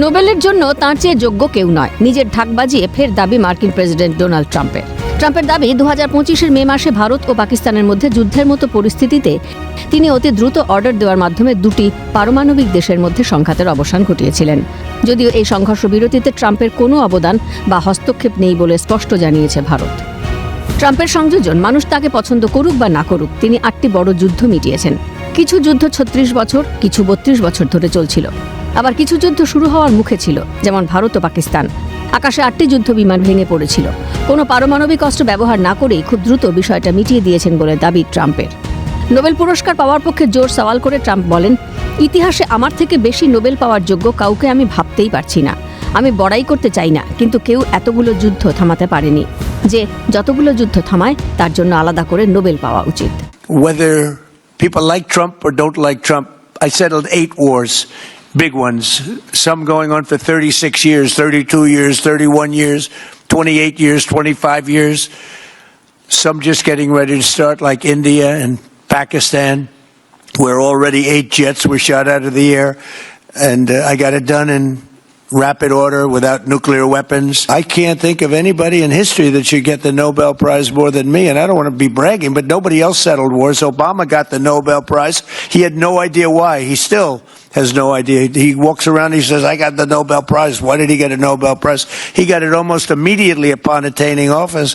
নোবেলের জন্য তাঁর চেয়ে যোগ্য কেউ নয়। নিজের ঢাক বাজিয়ে ফের দাবি মার্কিন প্রেসিডেন্ট ডোনাল্ড ট্রাম্পের। ট্রাম্পের দাবি দু হাজার পঁচিশের মে মাসে ভারত ও পাকিস্তানের মধ্যে যুদ্ধের মতো পরিস্থিতিতে তিনি অতি দ্রুত অর্ডার দেওয়ার মাধ্যমে দুটি পারমাণবিক দেশের মধ্যে সংঘাতের অবসান ঘটিয়েছিলেন। যদিও এই সংঘর্ষ বিরতিতে ট্রাম্পের কোনো অবদান বা হস্তক্ষেপ নেই বলে স্পষ্ট জানিয়েছে ভারত। ট্রাম্পের সংযোজন, মানুষ তাকে পছন্দ করুক বা না করুক, তিনি আটটি বড় যুদ্ধ মিটিয়েছেন। কিছু যুদ্ধ ছত্রিশ বছর, কিছু বত্রিশ বছর ধরে চলছিল। আবার কিছু যুদ্ধ শুরু হওয়ার মুখে ছিল যেমন ভারত ও পাকিস্তান। আকাশে আটটি যুদ্ধ বিমান ভেঙে পড়েছিল। কোনো পারমাণবিক অস্ত্র ব্যবহার না করেই খুব দ্রুত বিষয়টা মিটিয়ে দিয়েছেন বলে দাবি ট্রাম্পের। নোবেল পুরস্কার পাওয়ার পক্ষে জোর সওয়াল করে ট্রাম্প বলেন ইতিহাসে আমার থেকে বেশি নোবেল পাওয়ার যোগ্য কাউকে আমি ভাবতেই পারছি না। আমি বড়াই করতে চাই না কিন্তু কেউ এতগুলো যুদ্ধ থামাতে পারেনি যে যতগুলো যুদ্ধ থামায় তার জন্য আলাদা করে নোবেল পাওয়া উচিত। Whether people like Trump or don't like Trump, I settled eight wars, big ones, some going on for 36 years, 32 years, 31 years, 28 years, 25 years, some just getting ready to start, like India and Pakistan, where already eight jets were shot out of the air, and uh, I got it done in rapid order without nuclear weapons. I can't think of anybody in history that should get the Nobel Prize more than me. And I don't want to be bragging, but nobody else settled wars. Obama got the Nobel Prize. He had no idea why. He still has no idea. He walks around, he says, I got the Nobel Prize. Why did he get a Nobel Prize? He got it almost immediately upon attaining office,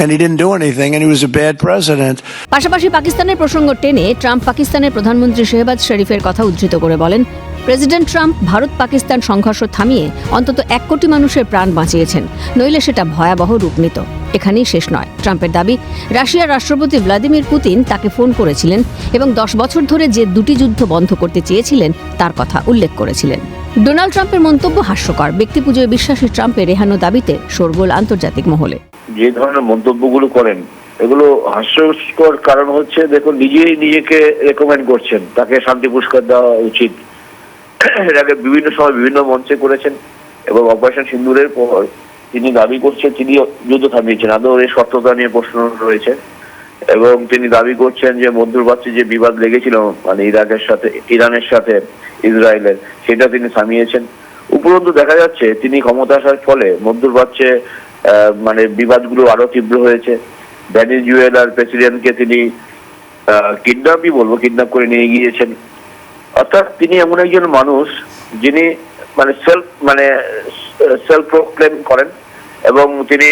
and he didn't do anything, and he was a bad president. পাশাপাশি পাকিস্তানের প্রসঙ্গ টেনে Trump পাকিস্তানের প্রধানমন্ত্রী শেহবাজ শরীফের কথা উদ্ধৃত করে বলেন প্রেসিডেন্ট ট্রাম্প ভারত পাকিস্তান সংঘর্ষ থামিয়ে অন্তত এক কোটি মানুষের প্রাণ বাঁচিয়েছেন, নইলে সেটা ভয়াবহ রূপ নিত। এখানেই শেষ নয়। ট্রাম্পের দাবি, রাশিয়ার রাষ্ট্রপতি ভ্লাদিমির পুতিন তাকে ফোন করেছিলেন এবং দশ বছর ধরে যে দুটি যুদ্ধ বন্ধ করতে চেয়েছিলেন, তার কথা উল্লেখ করেছিলেন। ডোনাল্ড ট্রাম্পের মন্তব্য হাস্যকর। ব্যক্তি পুজোয় বিশ্বাসী ট্রাম্পের রেহানো দাবিতে শোরগোল আন্তর্জাতিক মহলে। যে ধরনের মন্তব্যগুলো করেন, এগুলো হাস্যস্কর কারণ হচ্ছে, দেখুন, নিজেই নিজেকে রেকমেন্ড করছেন। তাকে শান্তি পুরস্কার দেওয়া উচিত। এর আগে বিভিন্ন সময় বিভিন্ন মঞ্চে করেছেন এবং অপারেশন সিন্দুরের পর তিনি দাবি করছেন, তিনি যুদ্ধ থামিয়েছেন। আদৌ এই সত্যতা নিয়ে প্রশ্ন রয়েছে। এবং তিনি দাবি করছেন যে মধ্যপ্রাচ্যে যে বিবাদ লেগেছিল মানে ইরাকের সাথে, ইরানের সাথে ইসরায়েলের, সেটা তিনি থামিয়েছেন। উপরন্তু দেখা যাচ্ছে তিনি ক্ষমতা আসার ফলে মধ্যপ্রাচ্যে মানে বিবাদগুলো আরও তীব্র হয়েছে। ভেনেজুয়েলার প্রেসিডেন্টকে তিনি কিডন্যাপই বলব, কিডন্যাপ করে নিয়ে গিয়েছেন। অর্থাৎ তিনি এমন একজন মানুষ যিনি মানে সেলফ মানে সেলফ প্রোক্লেম করেন এবং তিনি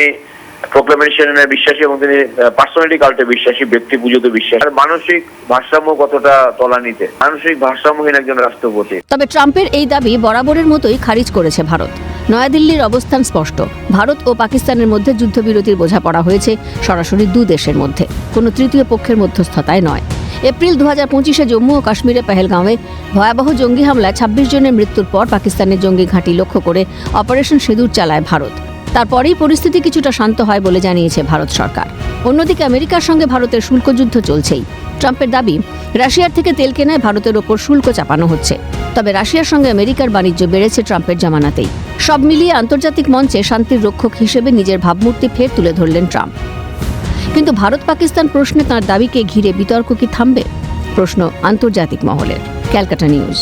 প্রোক্লেমেশনে বিশ্বাসী এবং তিনি পার্সোনালিটি কাল্টে বিশ্বাসী ব্যক্তি পুজোতে বিশ্বাসী মানসিক ভারসাম্য কতটা তলানিতে? মানসিক ভারসাম্যহীন একজন রাষ্ট্রপতি। তবে ট্রাম্পের এই দাবি বরাবরের মতোই খারিজ করেছে ভারত। নয়াদিল্লির অবস্থান স্পষ্ট। ভারত ও পাকিস্তানের মধ্যে যুদ্ধবিরতির বোঝাপড়া হয়েছে সরাসরি দু দেশের মধ্যে। কোনো তৃতীয় পক্ষের মধ্যস্থতায় নয়। এপ্রিল দু হাজার পঁচিশে জম্মু ও কাশ্মীরে পেহেলগাঁওয়ে ভয়াবহ জঙ্গি হামলায় ছাব্বিশ জনের মৃত্যুর পর পাকিস্তানের জঙ্গি ঘাঁটি লক্ষ্য করে অপারেশন সিঁদুর চালায় ভারত। তারপরেই পরিস্থিতি কিছুটা শান্ত হয় বলে জানিয়েছে ভারত সরকার। অন্যদিকে আমেরিকার সঙ্গে ভারতের শুল্ক যুদ্ধ চলছেই। ট্রাম্পের দাবি, রাশিয়ার থেকে তেল কেনায় ভারতের ওপর শুল্ক চাপানো হচ্ছে। তবে রাশিয়ার সঙ্গে আমেরিকার বাণিজ্য বেড়েছে ট্রাম্পের জামানাতেই। সব মিলিয়ে আন্তর্জাতিক মঞ্চে শান্তির রক্ষক হিসেবে নিজের ভাবমূর্তি ফের তুলে ধরলেন ট্রাম্প। কিন্তু ভারত পাকিস্তান প্রশ্নে তার দাবিকে ঘিরে বিতর্ক কি থামবে? প্রশ্ন আন্তর্জাতিক মহলের, ক্যালকাটা নিউজ।